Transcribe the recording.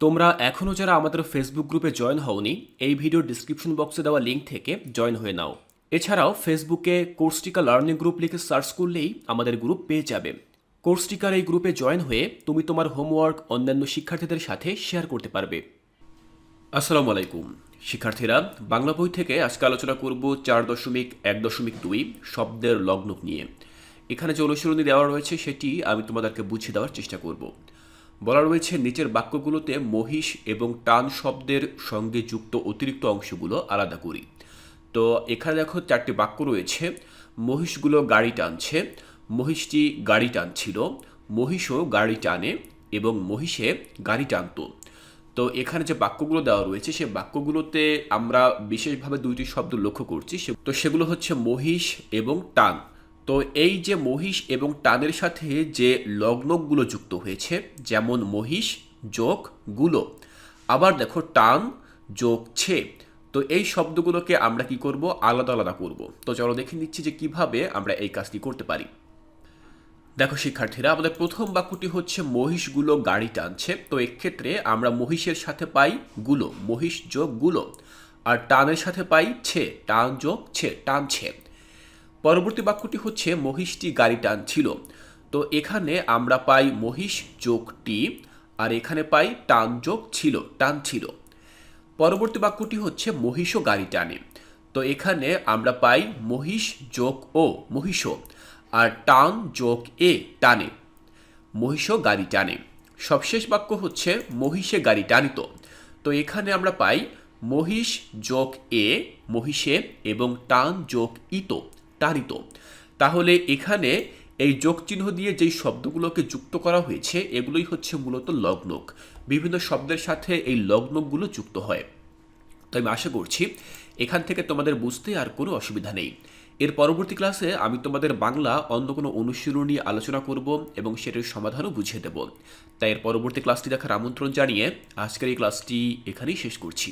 তোমরা এখনও যারা আমাদের ফেসবুক গ্রুপে জয়েন হওনি, এই ভিডিওর ডিসক্রিপশন বক্সে দেওয়া লিঙ্ক থেকে জয়েন হয়ে নাও। এছাড়াও ফেসবুকে কোর্সটিকা লার্নিং গ্রুপ লিখে সার্চ করলেই আমাদের গ্রুপ পেয়ে যাবে। কোর্সটিকার এই গ্রুপে জয়েন হয়ে তুমি তোমার হোমওয়ার্ক অন্যান্য শিক্ষার্থীদের সাথে শেয়ার করতে পারবে। আসসালামু আলাইকুম। শিক্ষার্থীরা, বাংলা বই থেকে আজকে আলোচনা করব চার দশমিক এক দশমিক দুই শব্দের লগ্ন নিয়ে। এখানে যে অনুসরণী দেওয়া রয়েছে সেটি আমি তোমাদেরকে বুঝিয়ে দেওয়ার চেষ্টা করব। বলা রয়েছে, নিচের বাক্যগুলোতে মহিষ এবং টান শব্দের সঙ্গে যুক্ত অতিরিক্ত অংশগুলো আলাদা করি। তো এখানে দেখো চারটি বাক্য রয়েছে। মহিষগুলো গাড়ি টানছে, মহিষটি গাড়ি টানছিল, মহিষও গাড়ি টানে এবং মহিষে গাড়ি টানতো। তো এখানে যে বাক্যগুলো দেওয়া রয়েছে, সে বাক্যগুলোতে আমরা বিশেষভাবে দুইটি শব্দ লক্ষ্য করছি। তো সেগুলো হচ্ছে মহিষ এবং টান। তো এই যে মহিষ এবং টানের সাথে যে লগ্নগুলো যুক্ত হয়েছে, যেমন মহিষ, যোগ, গুলো। আবার দেখো টান, যোগ, ছে। তো এই শব্দগুলোকে আমরা কি করব? আলাদা আলাদা করব। তো চলো দেখে নিচ্ছি যে কীভাবে আমরা এই কাজটি করতে পারি। দেখো শিক্ষার্থীরা, আমাদের প্রথম বাক্যটি হচ্ছে মহিষগুলো গাড়ি টানছে। তো এক্ষেত্রে আমরা মহিষের সাথে পাই গুলো, মহিষ, যোগ, গুলো। আর টানের সাথে পাই ছে, টান, যোগ, ছে, টানছে। পরবর্তী বাক্যটি হচ্ছে, মহিষটি গাড়ি টানছিল। তো এখানে আমরা পাই, মহিষ যোগটি আর এখানে পাই, টান যোগ ছিল টান ছিল পরবর্তী বাক্যটি হচ্ছে, মহিষও গাড়ি টানে। তো এখানে আমরা পাই, মহিষ যোগ ও মহিষ আর, টান যোগ এ, টানে। মহিষও গাড়ি টানে। সবশেষ বাক্য হচ্ছে, মহিষে গাড়ি টানিত। তো এখানে আমরা পাই, মহিষ যোগ এ, মহিষে এবং টান যোগ ইতো। টানিত তাহলে এখানে এই যোগ চিহ্ন দিয়ে যেই শব্দগুলোকে যুক্ত করা হয়েছে, এগুলোই হচ্ছে মূলত লগ্নক। বিভিন্ন শব্দের সাথে এই লগ্নকগুলো যুক্ত হয়। তো আমি আশা করছি এখান থেকে তোমাদের বুঝতে আর কোনো অসুবিধা নেই। এর পরবর্তী ক্লাসে আমি তোমাদের বাংলা অন্য কোনো অনুশীলনী আলোচনা করব এবং সেটার সমাধানও বুঝিয়ে দেব। তাই এর পরবর্তী ক্লাসটি দেখার আমন্ত্রণ জানিয়ে আজকের এই ক্লাসটি এখানেই শেষ করছি।